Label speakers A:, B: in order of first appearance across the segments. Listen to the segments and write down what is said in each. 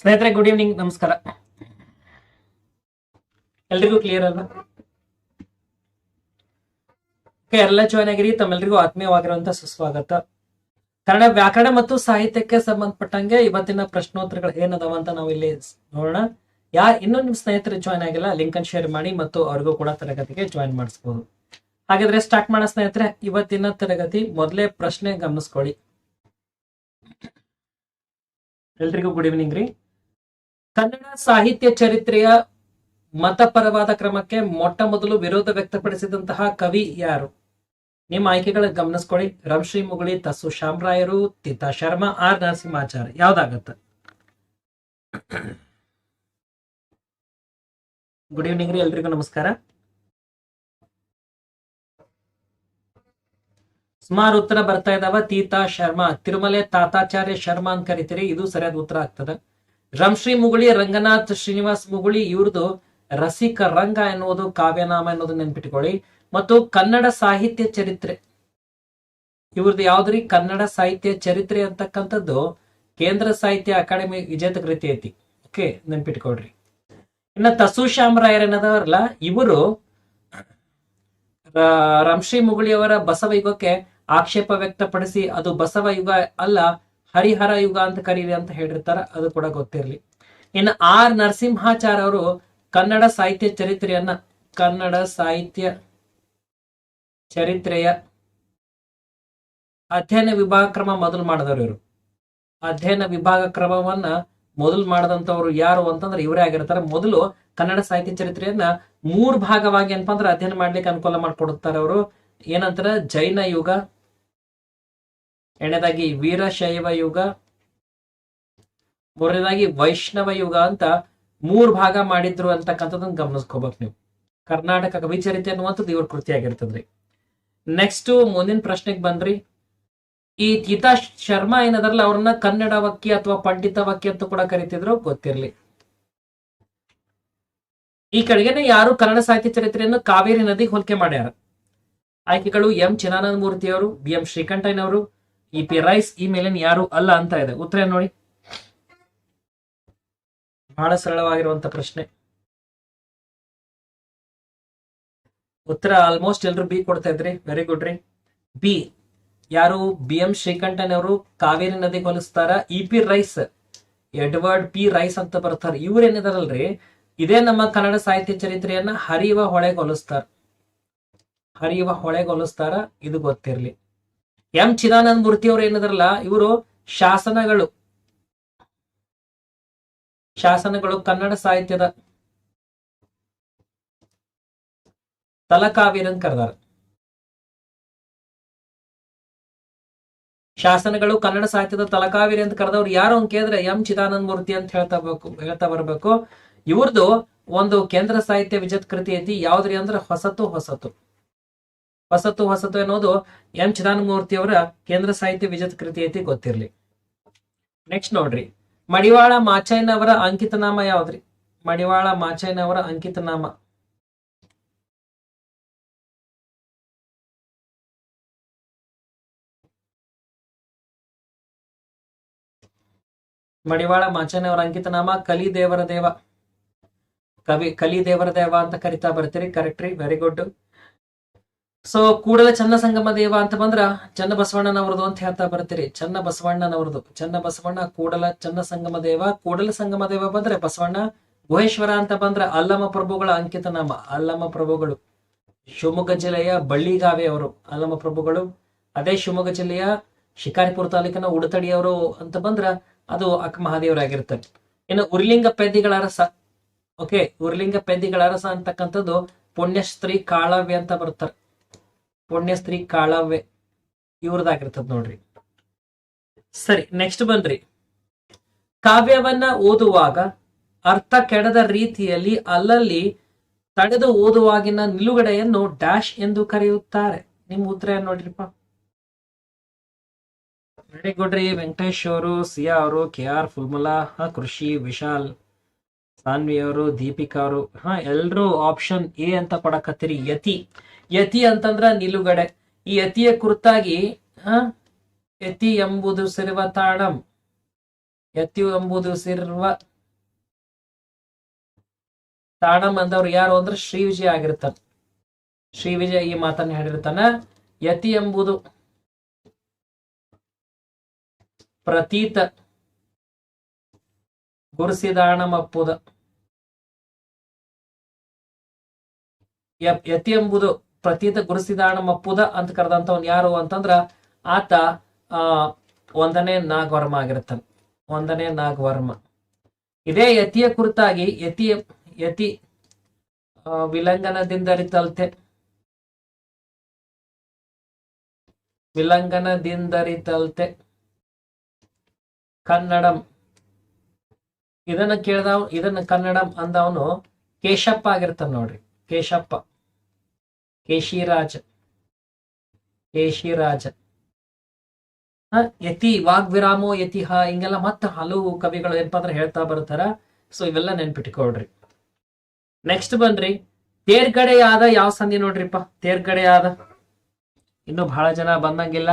A: ಸ್ನೇಹಿತರೆ good evening ನಮಸ್ಕಾರ. ಎಲ್ರಿಗೂ ಕ್ಲಿಯರ್ ಅಲ್ವಾ? ಎಲ್ಲ ಜಾಯ್ನ್ ಆಗಿರಿ. ತಮ್ಮೆಲ್ರಿಗೂ ಆತ್ಮೀಯವಾಗಿರುವಂತಹ ಸುಸ್ವಾಗತ. ಕನ್ನಡ ವ್ಯಾಕರಣ ಮತ್ತು ಸಾಹಿತ್ಯಕ್ಕೆ ಸಂಬಂಧಪಟ್ಟಂಗೆ ಇವತ್ತಿನ ಪ್ರಶ್ನೋತ್ತರಗಳು ಏನದಾವ ಅಂತ ನಾವು ಇಲ್ಲಿ ನೋಡೋಣ. ಯಾ, ಇನ್ನೂ ನಿಮ್ ಸ್ನೇಹಿತರು ಜಾಯ್ನ್ ಆಗಿಲ್ಲ ಲಿಂಕ್ ಅನ್ನು ಶೇರ್ ಮಾಡಿ ಮತ್ತು ಅವ್ರಿಗೂ ಕೂಡ ತರಗತಿಗೆ ಜಾಯ್ನ್ ಮಾಡಿಸ್ಬೋದು. ಹಾಗಾದ್ರೆ ಸ್ಟಾರ್ಟ್ ಮಾಡೋ ಸ್ನೇಹಿತರೆ, ಇವತ್ತಿನ ತರಗತಿ ಮೊದಲೇ ಪ್ರಶ್ನೆ ಗಮನಿಸ್ಕೊಳ್ಳಿ. ಎಲ್ರಿಗೂ ಗುಡ್ ಈವ್ನಿಂಗ್ ರೀ. ಕನ್ನಡ ಸಾಹಿತ್ಯ ಚರಿತ್ರೆಯ ಮತಪರವಾದ ಕ್ರಮಕ್ಕೆ ಮೊಟ್ಟ ಮೊದಲು ವಿರೋಧ ವ್ಯಕ್ತಪಡಿಸಿದಂತಹ ಕವಿ ಯಾರು? ನಿಮ್ಮ ಆಯ್ಕೆಗಳ ಗಮನಿಸ್ಕೊಳ್ಳಿ. ರಂಶ್ರೀ ಮುಗುಳಿ ತಸ್ಸು ಶಾಮರಾಯರು ತೀತಾ ಶರ್ಮಾ, ಆರ್ ನರಸಿಂಹಾಚಾರ್ಯ. ಯಾವ್ದಾಗತ್ತ? ಗುಡ್ ಈವ್ನಿಂಗ್ ರೀ ಎಲ್ರಿಗೂ ನಮಸ್ಕಾರ. ಸುಮಾರು ಉತ್ತರ ಬರ್ತಾ ಇದಾವ. ತೀತಾ ಶರ್ಮಾ, ತಿರುಮಲೆ ತಾತಾಚಾರ್ಯ ಶರ್ಮಾ ಅಂತ ಕರಿತೀರಿ. ಇದು ಸರಿಯಾದ ಉತ್ತರ ಆಗ್ತದೆ. ರಂಶ್ರೀ ಮುಗುಳಿ, ರಂಗನಾಥ್ ಶ್ರೀನಿವಾಸ್ ಮುಗುಳಿ ಇವ್ರದ್ದು ರಸಿಕ ರಂಗ ಎನ್ನುವುದು, ಕಾವ್ಯನಾಮ ಎನ್ನುವುದು ನೆನ್ಪಿಟ್ಕೊಳ್ಳಿ. ಮತ್ತು ಕನ್ನಡ ಸಾಹಿತ್ಯ ಚರಿತ್ರೆ. ಇವ್ರದ್ದು ಯಾವ್ದ್ರಿ? ಕನ್ನಡ ಸಾಹಿತ್ಯ ಚರಿತ್ರೆ ಅಂತಕ್ಕಂಥದ್ದು ಕೇಂದ್ರ ಸಾಹಿತ್ಯ ಅಕಾಡೆಮಿ ವಿಜೇತ ಕೃತಿ ಐತಿ. ಓಕೆ, ನೆನ್ಪಿಟ್ಕೊಳ್ರಿ. ಇನ್ನ ತಸು ಶ್ಯಾಮರಾಯರ್ ಏನದವರಲ್ಲ ಇವರು ರಂಶ್ರೀ ಮುಗುಳಿಯವರ ಬಸವ ಯುಗಕ್ಕೆ ಆಕ್ಷೇಪ ವ್ಯಕ್ತಪಡಿಸಿ, ಅದು ಬಸವ ಯುಗ ಅಲ್ಲ ಹರಿಹರ ಯುಗ ಅಂತ ಕರೀರಿ ಅಂತ ಹೇಳಿರ್ತಾರ, ಅದು ಕೂಡ ಗೊತ್ತಿರಲಿ. ಇನ್ನು ಆರ್ ನರಸಿಂಹಾಚಾರ್ಯ ಅವರು ಕನ್ನಡ ಸಾಹಿತ್ಯ ಚರಿತ್ರೆಯನ್ನ, ಕನ್ನಡ ಸಾಹಿತ್ಯ ಚರಿತ್ರೆಯ ಅಧ್ಯಯನ ವಿಭಾಗ ಕ್ರಮ ಮೊದಲು ಮಾಡಿದವರು ಇವರು. ಅಧ್ಯಯನ ವಿಭಾಗ ಕ್ರಮವನ್ನ ಮೊದಲು ಮಾಡದಂತವ್ರು ಯಾರು ಅಂತಂದ್ರೆ ಇವರೇ ಆಗಿರ್ತಾರೆ. ಮೊದಲು ಕನ್ನಡ ಸಾಹಿತ್ಯ ಚರಿತ್ರೆಯನ್ನ ಮೂರ್ ಭಾಗವಾಗಿ ಏನಪ್ಪಾ ಅಂದ್ರೆ ಅಧ್ಯಯನ ಮಾಡ್ಲಿಕ್ಕೆ ಅನುಕೂಲ ಮಾಡಿಕೊಡುತ್ತಾರೆ ಅವರು ಏನಂತಾರೆ? ಜೈನ ಯುಗ ಎರಡನೇದಾಗಿ ವೀರಶೈವ ಯುಗ, ಮೂರನೇದಾಗಿ ವೈಷ್ಣವ ಯುಗ ಅಂತ ಮೂರ್ ಭಾಗ ಮಾಡಿದ್ರು ಅಂತಕ್ಕಂಥದ್ದನ್ನ ಗಮನಿಸ್ಕೋಬೇಕು ನೀವು. ಕರ್ನಾಟಕ ಕವಿಚರಿತೆ ಅನ್ನುವಂಥದ್ದು ಇವ್ರ ಕೃತಿ ಆಗಿರ್ತದ್ರಿ ನೆಕ್ಸ್ಟ್ ಮುಂದಿನ ಪ್ರಶ್ನೆಗೆ ಬಂದ್ರಿ ಈ ಗೀತಾ ಶರ್ಮಾ ಏನದ್ರಲ್ಲ, ಅವ್ರನ್ನ ಕನ್ನಡ ವಕ್ಕಿ ಅಥವಾ ಪಂಡಿತ ವಕ್ಕಿ ಅಂತ ಕೂಡ ಕರಿತಿದ್ರು, ಗೊತ್ತಿರ್ಲಿ. ಈ ಕಡೆಗೆನೆ ಯಾರು ಕನ್ನಡ ಸಾಹಿತ್ಯ ಚರಿತ್ರೆಯನ್ನು ಕಾವೇರಿ ನದಿಗೆ ಹೋಲಿಕೆ ಮಾಡ್ಯಾರ? ಆಯ್ಕೆಗಳು ಎಂ. ಚಿದಾನಂದ ಮೂರ್ತಿ ಅವರು ಬಿ. ಎಂ. ಶ್ರೀಕಂಠಯ್ಯನವರು ಇ ಪಿ ರೈಸ್ ಈ ಮೇಲಿನ ಯಾರು ಅಲ್ಲ ಅಂತ ಇದೆ. ಉತ್ತರ ನೋಡಿ? ಬಹಳ ಸರಳವಾಗಿರುವಂತ ಪ್ರಶ್ನೆ. ಉತ್ತರ ಆಲ್ಮೋಸ್ಟ್ ಎಲ್ರು ಬಿ ಕೊಡ್ತಾ ಇದ್ರಿ. ವೆರಿ ಗುಡ್ ರೀ. ಬಿ ಯಾರು ಬಿ ಎಂ ಶ್ರೀಕಂಠನ್ ಅವರು ಕಾವೇರಿ ನದಿಗೆ ಹೋಲಿಸ್ತಾರ? E P Rice Edward P Rice ಅಂತ ಬರ್ತಾರ. ಇವ್ರು ಏನಿದಾರಲ್ರಿ? ಇದೇ ನಮ್ಮ ಕನ್ನಡ ಸಾಹಿತ್ಯ ಚರಿತ್ರೆಯನ್ನ ಹರಿಯುವ ಹೊಳೆಗೆ ಹೋಲಿಸ್ತಾರ. ಹರಿಯುವ ಹೊಳೆಗೆ ಹೋಲಿಸ್ತಾರ. ಇದು ಗೊತ್ತಿರ್ಲಿ. ಎಂ ಚಿದಾನಂದ ಮೂರ್ತಿ ಅವ್ರು ಏನಿದಾರಲ್ಲ, ಇವರು ಶಾಸನಗಳು. ಶಾಸನಗಳು ಕನ್ನಡ ಸಾಹಿತ್ಯದ. ತಲಕಾವೇರಿ ಕರೆದಾರ. ಶಾಸನಗಳು ಕನ್ನಡ ಸಾಹಿತ್ಯದ ತಲಕಾವೇರಿ ಅಂತ ಕರೆದವ್ರು ಯಾರು ಅಂತ ಕೇಳಿದ್ರೆ ಎಂ ಚಿದಾನಂದ ಮೂರ್ತಿ ಅಂತ ಹೇಳ್ತಾ ಬೇಕು ಹೇಳ್ತಾ ಬರ್ಬೇಕು. ಇವ್ರದ್ದು ಒಂದು ಕೇಂದ್ರ ಸಾಹಿತ್ಯ ವಿಜತ್ ಕೃತಿ ಐತಿ, ಯಾವ್ದ್ರಿ ಅಂದ್ರೆ ಹೊಸತು ಹೊಸತು. ಹೊಸತು ಹೊಸತು ಅನ್ನೋದು ಎಂ ಚಿದಾನಂದ ಮೂರ್ತಿ ಅವರ ಕೇಂದ್ರ ಸಾಹಿತ್ಯ ವಿಜತ್ ಕೃತಿ ಐತಿ ಗೊತ್ತಿರ್ಲಿ. ನೆಕ್ಸ್ಟ್ ನೋಡ್ರಿ. ಮಡಿವಾಳ ಮಾಚಯ್ಯನವರ ಅಂಕಿತನಾಮ ಯಾವ್ದ್ರಿ? ಮಡಿವಾಳ ಮಾಚಯ್ಯನವರ ಅಂಕಿತನಾಮ. ಮಡಿವಾಳ ಮಾಚಯ್ಯನವರ ಅಂಕಿತನಾಮ ಕಲಿ ದೇವರ ದೇವ. ಕವಿ ಕಲಿ ದೇವರ ದೇವ ಅಂತ ಕರಿತಾ ಬರ್ತೀರಿ. ಕರೆಕ್ಟ್ರಿ very good so Kudala Channa Sangama Deva ಅಂತ ಬಂದ್ರ ಚನ್ನ ಬಸವಣ್ಣನವ್ರದು ಅಂತ ಹೇಳ್ತಾ ಬರ್ತೀರಿ. ಚನ್ನ ಬಸವಣ್ಣನವ್ರದು ಚನ್ನ ಕೂಡಲ ಚನ್ನ ಸಂಗಮ ದೇವ, ಕೂಡಲ ಸಂಗಮ ದೇವ ಬಂದ್ರೆ ಬಸವಣ್ಣ, ಗುಹೇಶ್ವರ ಅಂತ ಬಂದ್ರ ಅಲ್ಲಮ ಪ್ರಭುಗಳ ಅಂಕಿತ ನಾಮ ಅಲ್ಲಮ ಪ್ರಭುಗಳು. ಶಿವಮೊಗ್ಗ ಜಿಲ್ಲೆಯ ಬಳ್ಳಿಗಾವೆ ಅವರು ಅಲ್ಲಮ ಪ್ರಭುಗಳು. ಅದೇ ಶಿವಮೊಗ್ಗ ಜಿಲ್ಲೆಯ ಶಿಕಾರಿಪುರ ತಾಲೂಕಿನ ಉಡತಡಿಯವರು ಅಂತ ಬಂದ್ರ ಅದು ಅಕ್ಕ ಮಹಾದೇವರಾಗಿರ್ತಾರೆ ಇನ್ನು ಉರ್ಲಿಂಗ ಪೆದ್ದಿಗಳ ಅರಸ. ಓಕೆ ಉರ್ಲಿಂಗ ಪೆದ್ದಿಗಳ ಅರಸ ಅಂತಕ್ಕಂಥದ್ದು ಪುಣ್ಯಶ್ರೀ ಕಾಳವ್ಯ ಅಂತ ಬರ್ತಾರೆ. ಪುಣ್ಯಶ್ರೀ ಕಾಳವ್ಯ ಇವ್ರದಾಗಿರ್ತದ ನೋಡ್ರಿ. ಸರಿ ನೆಕ್ಸ್ಟ್ ಬನ್ರಿ ಕಾವ್ಯವನ್ನ ಓದುವಾಗ ಅರ್ಥ ಕೆಡದ ರೀತಿಯಲ್ಲಿ ಅಲ್ಲಲ್ಲಿ ತಡೆದು ಓದುವಾಗಿನ ನಿಲುಗಡೆಯನ್ನು ಡ್ಯಾಶ್ ಎಂದು ಕರೆಯುತ್ತಾರೆ. ನಿಮ್ ಉತ್ತರ ಏನ್ ನೋಡ್ರಿಪ್ಪ? ವೆರಿ ಗುಡ್ ರೀ, ವೆಂಕಟೇಶ್ ಅವರು, ಸಿಯಾ ಅವರು, ಕೆ ಆರ್ ಫುಲ್ಮುಲಾ ಹಾ, ಕೃಷಿ, ವಿಶಾಲ್, ಸಾನ್ವಿ ಅವರು, ದೀಪಿಕಾ ಅವರು, ಹಾ, ಎಲ್ರು ಆಪ್ಷನ್ ಎ ಅಂತ ಕೊಡಕತ್ತೀರಿ ಯತಿ. ಯತಿ ಅಂತಂದ್ರ ನಿಲುಗಡೆ. ಈ ಯತಿಯ ಕುರಿತಾಗಿ ಯತಿ ಎಂಬುದು ಸಿರುವ ತಾಣಂ. ಯತಿ ಎಂಬುದು ಸಿರುವ ತಾಣಂ ಅಂದವ್ರು ಯಾರು ಅಂದ್ರೆ ಶ್ರೀ ವಿಜಯ ಆಗಿರ್ತಾನ. ಶ್ರೀ ವಿಜಯ ಈ ಮಾತನ್ನ ಹೇಳಿರ್ತಾನ. ಯತಿ ಎಂಬುದು ಪ್ರತೀತ. ಗುರುಸಿದಾಣಮಪ್ಪುದ ಯತಿ ಎಂಬುದು ಪ್ರತೀತ ಗುರುಸಿದಾಣಮಪ್ಪುದ ಅಂತ ಕರೆದಂತವನ್ ಯಾರು ಅಂತಂದ್ರ ಆತ, ಆ, ಒಂದನೇ ನಾಗವರ್ಮ ಆಗಿರ್ತಾನೆ ಒಂದನೇ ನಾಗವರ್ಮ. ಇದೇ ಯತಿಯ ಕುರಿತಾಗಿ ಯತಿ ಯತಿ ವಿಲಂಗನದಿಂದರಿತಲ್ತೆ ವಿಲಂಘನದಿಂದರಿತಲ್ತೆ ಕನ್ನಡಂ. ಇದನ್ನ ಕೇಳ್ದವ್, ಇದನ್ನ ಕನ್ನಡಂ ಅಂದವನು ಕೇಶಪ್ಪ ಆಗಿರ್ತಾನ ನೋಡ್ರಿ, ಕೇಶಪ್ಪ. ಕೇಶಿರಾಜ. ಕೇಶಿರಾಜ. ಯತಿ ವಾಗ್ವಿರಾಮೋ ಯತಿಹ ಹಿಂಗೆಲ್ಲ ಮತ್ತೆ ಹಲವು ಕವಿಗಳು ಏನಪ್ಪಾ ಅಂದ್ರೆ ಹೇಳ್ತಾ ಬರ್ತಾರ. ಸೊ ಇವೆಲ್ಲ ನೆನ್ಪಿಟ್ಕೊಳ್ರಿ. ನೆಕ್ಸ್ಟ್ ಬನ್ರಿ. ತೇರ್ಗಡೆಯಾದ ಯಾವ ಸಂಧಿ ನೋಡ್ರಿಪ್ಪ? ತೇರ್ಗಡೆಯಾದ. ಇನ್ನು ಬಹಳ ಜನ ಬಂದಂಗಿಲ್ಲ.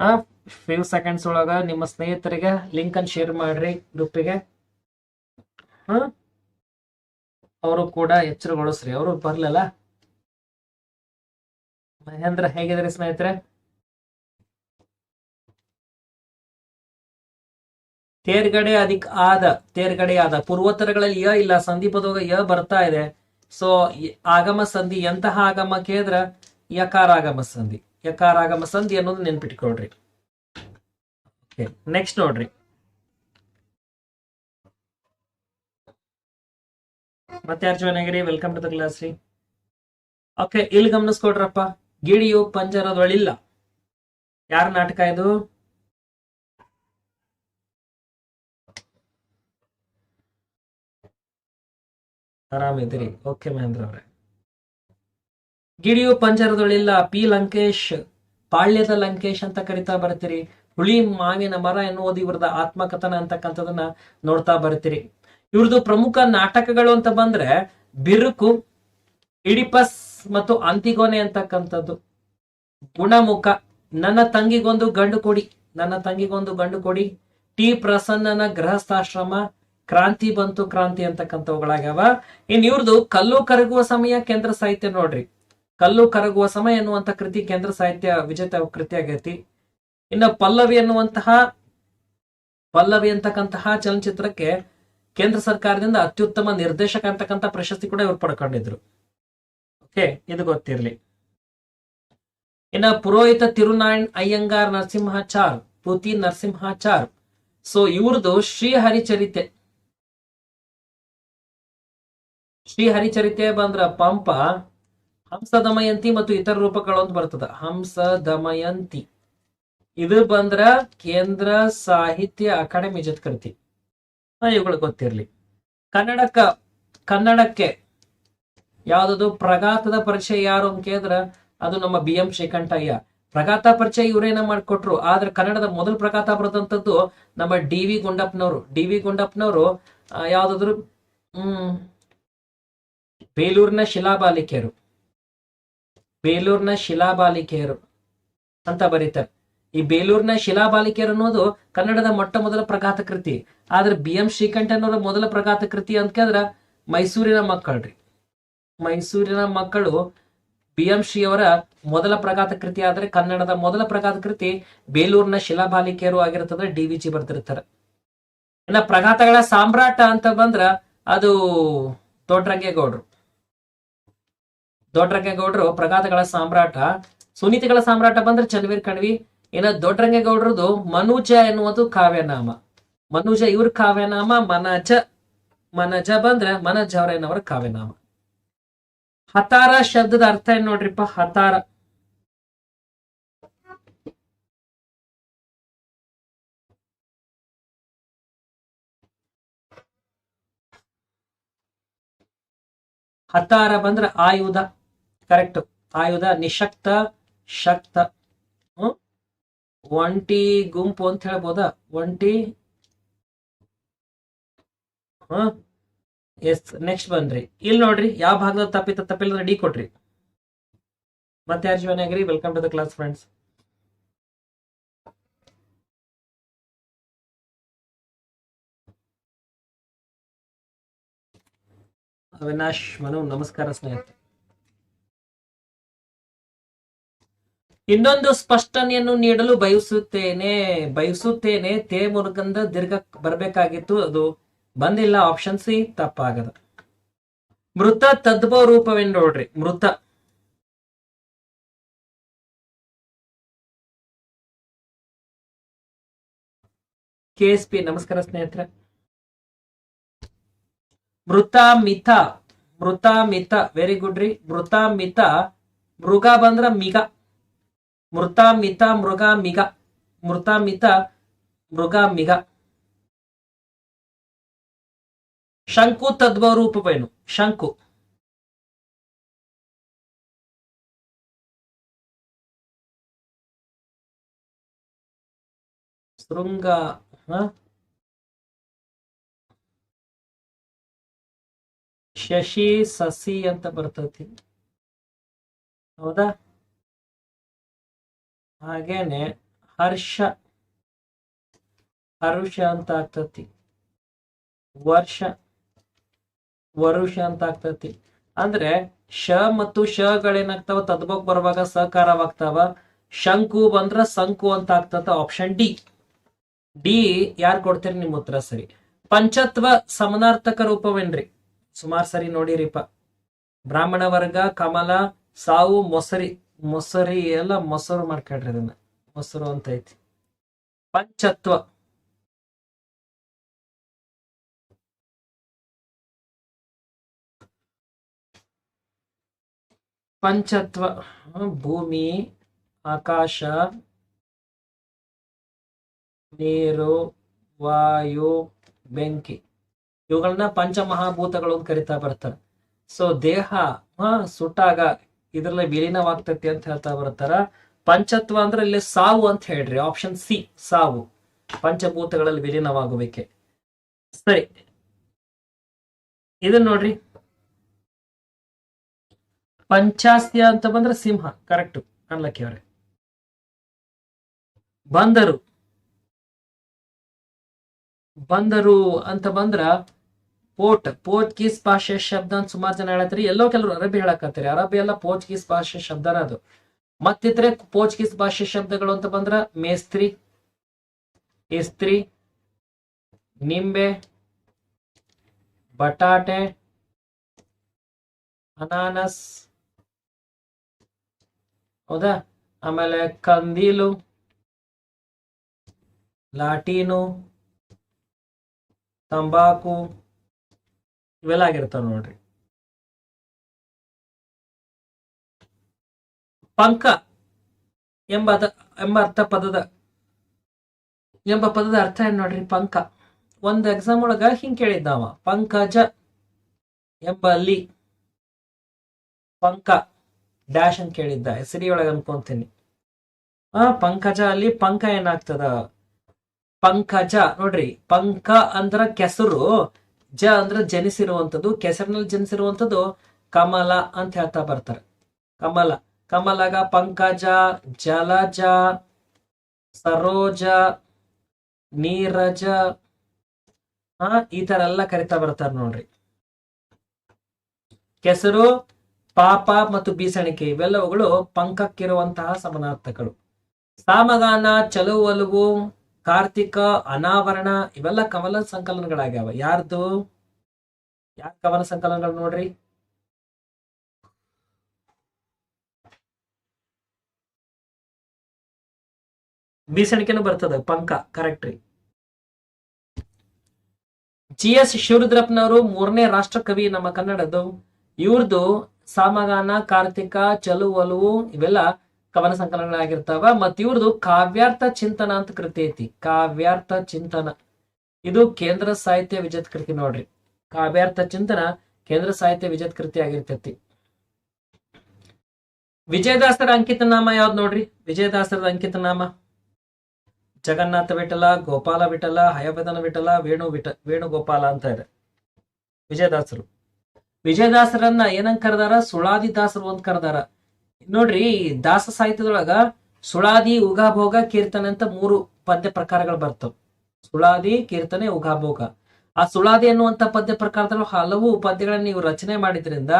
A: ಆ ಫ್ಯೂ ಸೆಕೆಂಡ್ಸ್ ಒಳಗ ನಿಮ್ಮ ಸ್ನೇಹಿತರಿಗೆ ಲಿಂಕ್ ಅನ್ನು ಶೇರ್ ಮಾಡ್ರಿ ಗ್ರೂಪಿಗೆ. ಹ, ಅವರು ಕೂಡ ಎಚ್ಚರಗೊಳಿಸ್ರಿ. ಅವರು ಬರ್ಲಲ್ಲ? ಮಹೇಂದ್ರ ಹೇಗಿದ್ರಿ ಸ್ನೇಹಿತರೆ? ತೇರ್ಗಡೆ ಅಧಿಕ ಆದ, ತೇರ್ಗಡೆ ಆದ, ಪೂರ್ವೋತ್ತರಗಳಲ್ಲಿ ಯ ಇಲ್ಲ ಸಂಧಿ ಪದವಾಗ ಯ ಬರ್ತಾ ಇದೆ. ಸೊ ಆಗಮ ಸಂಧಿ, ಎಂತಹ ಆಗಮ ಕೇಳಿದ್ರ ಯಕಾರಾಗಮ ಸಂಧಿ. ಯಕಾರಾಗಮ ಸಂಧಿ ಅನ್ನೋದು ನೆನ್ಪಿಟ್ಕೊಳ್ರಿ. ನೆಕ್ಸ್ಟ್ ನೋಡ್ರಿ. ಮತ್ತೆ ವೆಲ್ಕಮ್ ಟು ದ ಕ್ಲಾಸ್ ರೀ. ಓಕೆ ಇಲ್ಲಿ ಗಮನಿಸ್ಕೊಡ್ರಪ್ಪ. ಗಿಳಿಯು ಪಂಜರದೊಳಿಲ್ಲ ಯಾರ ನಾಟಕ ಇದು? ಆರಾಮಿದ್ದೀರಿ. ಓಕೆ ಮಹೇಂದ್ರ ಅವ್ರೆ. ಗಿಳಿಯು ಪಂಜರದೊಳಿಲ್ಲ ಪಿ ಲಂಕೇಶ್, ಪಾಳ್ಯದ ಲಂಕೇಶ್ ಅಂತ ಕರಿತಾ ಬರ್ತೀರಿ. ಹುಳಿ ಮಾವಿನ ಮರ ಎನ್ನುವುದು ಇವ್ರದ ಆತ್ಮಕಥನ ಅಂತಕ್ಕಂಥದನ್ನ ನೋಡ್ತಾ ಬರ್ತೀರಿ. ಇವ್ರದ್ದು ಪ್ರಮುಖ ನಾಟಕಗಳು ಅಂತ ಬಂದ್ರೆ ಬಿರುಕು, ಇಡಿಪಸ್ ಮತ್ತು ಅಂತಿಗೊನೆ ಅಂತಕ್ಕಂಥದ್ದು. ಗುಣಮುಖ. ನನ್ನ ತಂಗಿಗೊಂದು ಗಂಡು ಕೊಡಿ. ನನ್ನ ತಂಗಿಗೊಂದು ಗಂಡು ಕೊಡಿ. ಟಿ ಪ್ರಸನ್ನನ ಗೃಹಸ್ಥಾಶ್ರಮ. ಕ್ರಾಂತಿ ಬಂತು ಕ್ರಾಂತಿ ಅಂತಕ್ಕಂಥವುಗಳಾಗ್ಯಾವ. ಇನ್ ಇವ್ರದು ಕಲ್ಲು ಕರಗುವ ಸಮಯ ಕೇಂದ್ರ ಸಾಹಿತ್ಯ ನೋಡ್ರಿ. ಕಲ್ಲು ಕರಗುವ ಸಮಯ ಎನ್ನುವಂತ ಕೃತಿ ಕೇಂದ್ರ ಸಾಹಿತ್ಯ ವಿಜೇತ ಕೃತಿ ಆಗೈತಿ. ಇನ್ನು ಪಲ್ಲವಿ ಎನ್ನುವಂತಹ, ಪಲ್ಲವಿ ಅಂತಕ್ಕಂತಹ ಚಲನಚಿತ್ರಕ್ಕೆ ಕೇಂದ್ರ ಸರ್ಕಾರದಿಂದ ಅತ್ಯುತ್ತಮ ನಿರ್ದೇಶಕ ಅಂತಕ್ಕಂಥ ಪ್ರಶಸ್ತಿ ಕೂಡ ಇವ್ರು ಪಡ್ಕೊಂಡಿದ್ರು. ಓಕೆ, ಇದು ಗೊತ್ತಿರಲಿ. ಇನ್ನ ಪುರೋಹಿತ ತಿರುನಾಯಣ್ ಅಯ್ಯಂಗಾರ್ ನರಸಿಂಹಾಚಾರ್, ಪೂತಿ ನರಸಿಂಹಾಚಾರ್. ಸೊ ಇವ್ರದ್ದು ಶ್ರೀ ಹರಿಚರಿತೆ ಶ್ರೀ ಬಂದ್ರ ಪಂಪ ಹಂಸ ದಮಯಂತಿ ಮತ್ತು ಇತರ ರೂಪಗಳು ಅಂತ ಬರ್ತದ. ಹಂಸ ದಮಯಂತಿ ಇದು ಬಂದ್ರ ಕೇಂದ್ರ ಸಾಹಿತ್ಯ ಅಕಾಡೆಮಿ ಜೊತೆ ಕರಿತಿ ಇವುಗಳು ಗೊತ್ತಿರ್ಲಿ. ಕನ್ನಡಕ, ಕನ್ನಡಕ್ಕೆ ಯಾವ್ದದು ಪ್ರಗಾತದ ಪರಿಚಯ ಯಾರು ಅಂತ ಕೇಳಿದ್ರ ಅದು ನಮ್ಮ ಬಿ ಎಂ ಶ್ರೀಕಂಠಯ್ಯ. ಪ್ರಗಾತ ಪರಿಚಯ ಇವರೇನ ಮಾಡ್ಕೊಟ್ರು. ಆದ್ರೆ ಕನ್ನಡದ ಮೊದಲ ಪ್ರಗಾತ ಬರೆದಂತದ್ದು ನಮ್ಮ ಡಿ ವಿ ಗುಂಡಪ್ಪನವರು. ಡಿ ವಿ ಗುಂಡಪ್ಪನವರು ಯಾವ್ದಾದ್ರು, ಹ್ಮ್, ಬೇಲೂರಿನ ಶಿಲಾಬಾಲಿಕೆಯರು ಬೇಲೂರಿನ ಶಿಲಾಬಾಲಿಕೆಯರು ಅಂತ ಬರೀತಾರೆ. ಈ ಬೇಲೂರಿನ ಶಿಲಾಬಾಲಿಕೆಯರು ಅನ್ನೋದು ಕನ್ನಡದ ಮೊಟ್ಟ ಮೊದಲ ಪ್ರಗಾತ ಕೃತಿ. ಆದ್ರೆ ಬಿ ಎಂ ಶ್ರೀಕಂಠನವರ ಮೊದಲ ಪ್ರಗಾತ ಕೃತಿ ಅಂತ ಕೇಳಿದ್ರ ಮೈಸೂರಿನ ಮಕ್ಕಳ್ರಿ. ಮೈಸೂರಿನ ಮಕ್ಕಳು ಬಿ ಎಂ ಶ್ರೀ ಅವರ ಮೊದಲ ಪ್ರಗಾತ ಕೃತಿ ಆದ್ರೆ ಕನ್ನಡದ ಮೊದಲ ಪ್ರಗಾತ ಕೃತಿ ಬೇಲೂರಿನ ಶಿಲಾಬಾಲಿಕೆಯರು ಆಗಿರುತ್ತದೆ ಡಿ ವಿ ಜಿ ಬರ್ತಿರ್ತಾರೆ ಇನ್ನ ಪ್ರಗಾತಗಳ ಸಾಮ್ರಾಟ ಅಂತ ಬಂದ್ರ ಅದು ದೊಡ್ಡರಂಗೇಗೌಡರು ದೊಡ್ಡರಂಗೇಗೌಡರು ಪ್ರಗಾತಗಳ ಸಾಮ್ರಾಟ, ಸುನೀತಿಗಳ ಸಾಮ್ರಾಟ ಬಂದ್ರೆ ಚನ್ನವೀರ್ ಕಣ್ವಿ, ಇನ್ನ ದೊಡ್ಡರಂಗೇಗೌಡರದು ಮನುಜ ಎನ್ನುವುದು ಕಾವ್ಯನಾಮ. ಮನುಜ ಇವ್ರ ಕಾವ್ಯನಾಮ, ಮನಜ ಮನಜ ಬಂದ್ರೆ ಮನಜ ಅವರೇನವರ ಕಾವ್ಯನಾಮ. ಹತಾರ ಶಬ್ದದ ಅರ್ಥ ಏನ್ ನೋಡ್ರಿಪ್ಪ, ಹತಾರ. ಹತಾರ ಬಂದ್ರ ಆಯುಧ ಕರೆಕ್ಟ್ ಆಯುಧ ನಿಶಕ್ತ, ಶಕ್ತ. ಹ್ಮ್? ಒಂಟಿ ಗುಂಪು ಅಂತ ಹೇಳ್ಬೋದ? ಒಂಟಿ? ಹ ಎಸ್ ನೆಕ್ಸ್ಟ್ ಬಂದ್ರಿ. ಇಲ್ಲಿ ನೋಡ್ರಿ, ಯಾವ ಭಾಗದ ತಪ್ಪಿತ, ತಪ್ಪಿಲ್ಲ ಡಿ ಕೊಟ್ರಿ. ಮತ್ತೆ ಯಾರು ಆಗ್ರಿ? Welcome to the class friends Avinash Manu, ನಮಸ್ಕಾರ ಸ್ನೇಹಿತರೆ. ಇನ್ನೊಂದು ಸ್ಪಷ್ಟನೆಯನ್ನು ನೀಡಲು ಬಯಸುತ್ತೇನೆ ಬಯಸುತ್ತೇನೆ ತೇ ಮುರುಗಂದ ದೀರ್ಘ ಬರಬೇಕಾಗಿತ್ತು. ಅದು ಬಂದಿಲ್ಲ ಆಪ್ಷನ್ ಸಿ ತಪ್ಪಾಗದ. ಮೃತ ತದ್ಭವ ರೂಪವೇನು ನೋಡ್ರಿ, ಮೃತ. ಕೆ ಪಿ ನಮಸ್ಕಾರ ಸ್ನೇಹಿತರೆ. ಮೃತ ಮಿತ ಮೃತ ಮಿತ ವೆರಿ ಗುಡ್ ರೀ. ಮೃತ ಮಿತ, ಮೃಗ ಬಂದ್ರ ಮಿಗ. ಮೃತ ಮಿತ, ಮೃಗ ಮಿಗ. ಮೃತ ಮಿತ, ಮೃಗ ಮಿಗ. ಶಂಕು ತದ್ಭವ ರೂಪವೇನು ಶಂಕು. ಶೃಂಗ? ಶಶಿ, ಸಸಿ ಅಂತ ಬರ್ತೈತಿ. ಹೌದಾ? ಹಾಗೇನೆ ಹರ್ಷ, ಹರುಷ ಅಂತ ಆಗ್ತತಿ. ವರ್ಷ. ವರುಷ ಅಂತ ಆಗ್ತತಿ. ಅಂದ್ರೆ ಶ ಮತ್ತು ಶಗಳೇನಾಗ್ತಾವ ತದ್ಬೋಗ್ ಬರುವಾಗ ಸಹಕಾರವಾಗ್ತಾವ ಶಂಕು ಬಂದ್ರ ಸಂಕು ಅಂತ ಆಗ್ತದ ಆಪ್ಷನ್ ಡಿ ಡಿ ಯಾರು ಕೊಡ್ತೀರಿ ನಿಮ್ ಉತ್ತರ ಸರಿ. ಪಂಚತ್ವ ಸಮನಾರ್ಥಕ ರೂಪವೇನ್ರಿ? ಸುಮಾರು ಸರಿ ನೋಡಿರಿಪ್ಪ ಬ್ರಾಹ್ಮಣ ವರ್ಗ, ಕಮಲ, ಸಾವು, ಮೊಸರಿ. ಮೊಸರಿ ಎಲ್ಲ ಮೊಸರು ಮಾಡ್ಕೊಳ್ರಿ ಅದನ್ನ ಮೊಸರು ಅಂತ ಐತಿ. ಪಂಚತ್ವ. ಪಂಚತ್ವ, ಭೂಮಿ, ಆಕಾಶ, ನೀರು, ವಾಯು, ಬೆಂಕಿ. ಇವುಗಳನ್ನ ಪಂಚಮಹಾಭೂತಗಳು ಅಂತ ಕರಿತಾ ಬರ್ತಾರೆ. ಸೊ ದೇಹ ಸುಟ್ಟಾಗ ಇದ್ರಲ್ಲಿ ವಿಲೀನವಾಗ್ತತಿ ಅಂತ ಹೇಳ್ತಾ ಬರ್ತಾರ. ಪಂಚತ್ವ ಅಂದ್ರೆ ಇಲ್ಲಿ ಸಾವು ಅಂತ ಹೇಳ್ರಿ ಆಪ್ಷನ್ ಸಿ ಸಾವು. ಪಂಚಭೂತಗಳಲ್ಲಿ ವಿಲೀನವಾಗುವಿಕೆ. ಸರಿ. ಇದನ್ನ ನೋಡ್ರಿ. ಪಂಚಾಸ್ಯ ಅಂತ ಬಂದ್ರೆ ಸಿಂಹ ಕರೆಕ್ಟ್ ಅನ್ಲಕ್ಕಿ ಅವರೇ. ಬಂದರು. ಬಂದರು ಅಂತ ಬಂದ್ರ ಪೋರ್ಟ್, ಪೋರ್ಚುಗೀಸ್ ಭಾಷೆ ಶಬ್ದ ಅಂತ ಸುಮಾರು ಜನ ಹೇಳತ್ರಿ ಎಲ್ಲೋ ಕೆಲವರು ಅರಬಿ ಹೇಳಕತ್ತಾರೆ ಅರಬಿ ಎಲ್ಲ ಪೋರ್ಚುಗೀಸ್ ಭಾಷೆ ಶಬ್ದನ ಅದು. ಮತ್ತಿದ್ರೆ ಪೋರ್ಚುಗೀಸ್ ಭಾಷೆ ಶಬ್ದಗಳು ಅಂತ ಬಂದ್ರ ಮೇಸ್ತ್ರಿ, ಇಸ್ತ್ರಿ, ನಿಂಬೆ, ಬಟಾಟೆ, ಅನಾನಸ್ ಹೌದಾ? ಆಮೇಲೆ ಕಂದೀಲು, ಲಾಟೀನು, ತಂಬಾಕು, ಇವೆಲ್ಲ ಆಗಿರ್ತಾವ ನೋಡ್ರಿ. ಪಂಕ ಎಂಬ ಎಂಬ ಅರ್ಥ ಪದದ, ಎಂಬ ಪದದ ಅರ್ಥ ಏನ್ ನೋಡ್ರಿ ಪಂಕ? ಒಂದ್ ಎಕ್ಸಾಮ್ ಒಳಗ ಹಿಂಗ್ ಕೇಳಿದ್ದಾವ ಪಂಕಜ ಎಂಬಲ್ಲಿ, ಪಂಕ. ಡ್ಯಾಶ್ ಅಂತ ಕೇಳಿದ್ದ ಹೆಸರಿ ಒಳಗ ಅನ್ಕೊಂತೀನಿ. ಆ, ಪಂಕಜ, ಅಲ್ಲಿ ಪಂಕ ಏನಾಗ್ತದ? ಪಂಕಜ, ನೋಡ್ರಿ, ಪಂಕ ಅಂದ್ರ ಕೆಸರು, ಜ ಅಂದ್ರ ಜನಿಸಿರುವಂತದ್ದು ಕೆಸರಿನಲ್ಲಿ ಜನಿಸಿರುವಂತದ್ದು ಕಮಲ ಅಂತ ಹೇಳ್ತಾ ಬರ್ತಾರೆ. ಕಮಲ, ಕಮಲಗ ಪಂಕಜ, ಜಲಜ, ಸರೋಜ, ನೀರಜ, ಆ, ಈ ತರ ಎಲ್ಲ ಕರಿತಾ ಬರ್ತಾರ ನೋಡ್ರಿ. ಕೆಸರು ಪಾಪ ಮತ್ತು ಬೀಸಣಿಕೆ ಇವೆಲ್ಲವುಗಳು ಪಂಕಕ್ಕಿರುವಂತಹ ಸಮನಾರ್ಥಕಗಳು. ಸಾಮಗಾನ ಚಲುವಲುವು ಕಾರ್ತಿಕ, ಅನಾವರಣ ಇವೆಲ್ಲ ಕವನ ಸಂಕಲನಗಳಾಗ್ಯಾವ. ಯಾರ್ದು? ಯಾರ ಕವನ ಸಂಕಲನಗಳು ನೋಡ್ರಿ? ಬೀಸಣಿಕೆನೂ ಬರ್ತದ, ಪಂಕ ಕರೆಕ್ಟ್ ರೀ. ಜಿ ಎಸ್ ಶಿವರುದ್ರಪ್ಪನವರು ಮೂರನೇ ರಾಷ್ಟ್ರ ಕವಿ ನಮ್ಮ ಕನ್ನಡದ್ದು. ಇವ್ರದ್ದು ಸಾಮಗಾನ, ಕಾರ್ತಿಕ, ಚಲು ಒಲುವು ಇವೆಲ್ಲ ಕವನ ಸಂಕಲನಗಳಾಗಿರ್ತಾವ. ಮತ್ ಇವ್ರದು ಕಾವ್ಯಾರ್ಥ ಚಿಂತನ ಅಂತ ಕೃತಿ ಐತಿ ಕಾವ್ಯಾರ್ಥ ಚಿಂತನ. ಇದು ಕೇಂದ್ರ ಸಾಹಿತ್ಯ ವಿಜತ್ ಕೃತಿ ನೋಡ್ರಿ. ಕಾವ್ಯಾರ್ಥ ಚಿಂತನ ಕೇಂದ್ರ ಸಾಹಿತ್ಯ ವಿಜತ್ ಕೃತಿ ಆಗಿರ್ತೈತಿ. ವಿಜಯದಾಸರ ಅಂಕಿತ ನಾಮ ಯಾವ್ದು ನೋಡ್ರಿ? ವಿಜಯದಾಸರದ ಅಂಕಿತ ನಾಮ. ಜಗನ್ನಾಥ ವಿಠಲ, ಗೋಪಾಲ ವಿಠಲ, ಹಯಬದನ ವಿಠಲ, ವೇಣು ವಿಠ, ವೇಣುಗೋಪಾಲ ಅಂತ ಇದೆ. ವಿಜಯದಾಸರು. ವಿಜಯದಾಸರನ್ನ ಏನಂಗ್ ಕರೆದಾರ? ಸುಳಾದಿ ದಾಸರು ಅಂತ ಕರೆದಾರ. ನೋಡ್ರಿ ದಾಸ ಸಾಹಿತ್ಯದೊಳಗ ಸುಳಾದಿ, ಉಗಾಭೋಗ, ಕೀರ್ತನೆ ಅಂತ ಮೂರು ಪದ್ಯ ಪ್ರಕಾರಗಳು ಬರ್ತವ್. ಸುಳಾದಿ, ಕೀರ್ತನೆ, ಉಗಾಭೋಗ. ಆ ಸುಳಾದಿ ಅನ್ನುವಂತ ಪದ್ಯ ಪ್ರಕಾರದಲ್ಲೂ ಹಲವು ಪದ್ಯಗಳನ್ನ ಇವ್ರು ರಚನೆ ಮಾಡಿದ್ರಿಂದ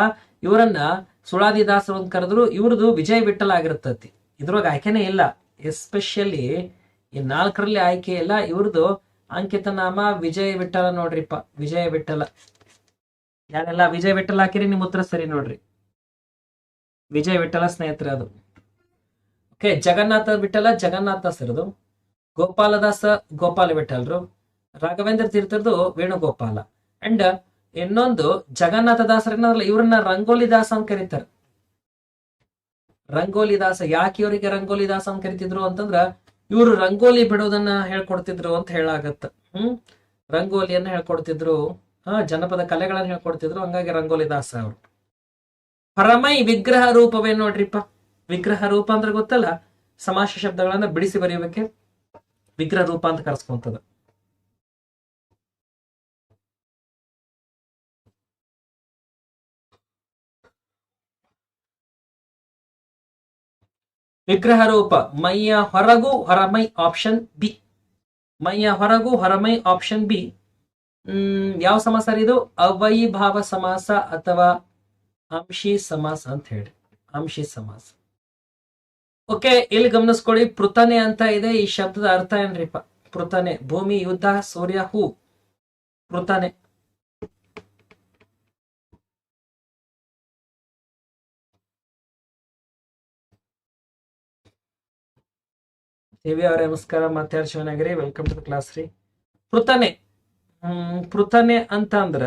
A: ಇವರನ್ನ ಸುಳಾದಿ ದಾಸರು ಅಂತ ಕರೆದ್ರು ಇವ್ರದ್ದು ವಿಜಯ ವಿಠಲ ಆಗಿರ್ತತಿ ಇದ್ರೊಳಗೆ ಆಯ್ಕೆನೇ ಇಲ್ಲ. ಎಸ್ಪೆಷಲಿ ಈ ನಾಲ್ಕರಲ್ಲಿ ಆಯ್ಕೆ ಇಲ್ಲ. ಇವ್ರದ್ದು ಅಂಕಿತ ನಾಮ ವಿಜಯ ವಿಠಲ ನೋಡ್ರಿಪ್ಪ. ವಿಜಯ ವಿಠಲ ಯಾರೆಲ್ಲ ವಿಜಯ್ ವಿಠಲ್ ಹಾಕಿರಿ, ನಿಮ್ಮ ಉತ್ತರ ಸರಿ ನೋಡ್ರಿ. ವಿಜಯ್ ವಿಠಲ ಸ್ನೇಹಿತರ ಅದು. ಓಕೆ ಜಗನ್ನಾಥ ವಿಠಲ ಜಗನ್ನಾಥ ಸರ್ದು ಗೋಪಾಲದಾಸ, ಗೋಪಾಲ ವಿಠಲ್ರು ರಾಘವೇಂದ್ರ ತೀರ್ಥರದು ವೇಣುಗೋಪಾಲ. ಅಂಡ್ ಇನ್ನೊಂದು ಜಗನ್ನಾಥ ದಾಸರನ್ನ ಇವ್ರನ್ನ ರಂಗೋಲಿ ದಾಸ ಅಂತ ಕರೀತಾರೆ. ರಂಗೋಲಿ ದಾಸ, ಯಾಕೆ ಇವರಿಗೆ ರಂಗೋಲಿ ದಾಸ ಅಂತ ಕರಿತಿದ್ರು ಅಂತಂದ್ರ, ಇವರು ರಂಗೋಲಿ ಬಿಡೋದನ್ನ ಹೇಳ್ಕೊಡ್ತಿದ್ರು ಅಂತ ಹೇಳಾಗತ್ತ. ಹ್ಮ್? ರಂಗೋಲಿಯನ್ನ ಹೇಳ್ಕೊಡ್ತಿದ್ರು. ಜನಪದ ಕಲೆಗಳನ್ನ ಹೇಳ್ಕೊಡ್ತಿದ್ರು. ಹಂಗಾಗಿ ರಂಗೋಲಿ ದಾಸ ಅವರು. ಪರಮೈ ವಿಗ್ರಹ ರೂಪವೇ ನೋಡ್ರಿಪ್ಪ? ವಿಗ್ರಹ ರೂಪ ಅಂದ್ರೆ ಗೊತ್ತಲ್ಲ? ಸಮಾಸ ಶಬ್ದಗಳನ್ನ ಬಿಡಿಸಿ ಬರೆಯೋದಕ್ಕೆ ವಿಗ್ರಹ ರೂಪ ಅಂತ ಕರೆಸ್ಕೊಂತದ. ವಿಗ್ರಹ ರೂಪ. ಮೈಯ ಹೊರಗು ಹೊರಮೈ ಆಪ್ಷನ್ ಬಿ. ಮೈಯ ಹೊರಗು ಹೊರಮೈ ಆಪ್ಷನ್ ಬಿ. ಹ್ಮ್, ಯಾವ ಸಮಾಸ ಇದು? ಅವೈಭಾವ ಸಮಾಸ ಅಥವಾ ಅಂಶಿ ಸಮಾಸ ಅಂತ ಹೇಳಿ ಅಂಶಿ ಸಮಾಸ. ಓಕೆ ಇಲ್ಲಿ ಗಮನಿಸ್ಕೊಳ್ಳಿ ಪೃತನೆ ಅಂತ ಇದೆ, ಈ ಶಬ್ದದ ಅರ್ಥ ಏನ್ರಿಪ್ಪ? ಪೃತನೆ ಭೂಮಿ, ಯುದ್ಧ, ಸೂರ್ಯ, ಹೂ. ಪೃತನೆ ದೇವಿ ಅವರೇ, ನಮಸ್ಕಾರ, ಮಾತಾಡ್ ಶಿವನಾಗಿರಿ ವೆಲ್ಕಮ್ ಟು ಕ್ಲಾಸ್ ರೀ ಪೃತನೆ ಪೃತನೆ ಅಂತ ಅಂದ್ರ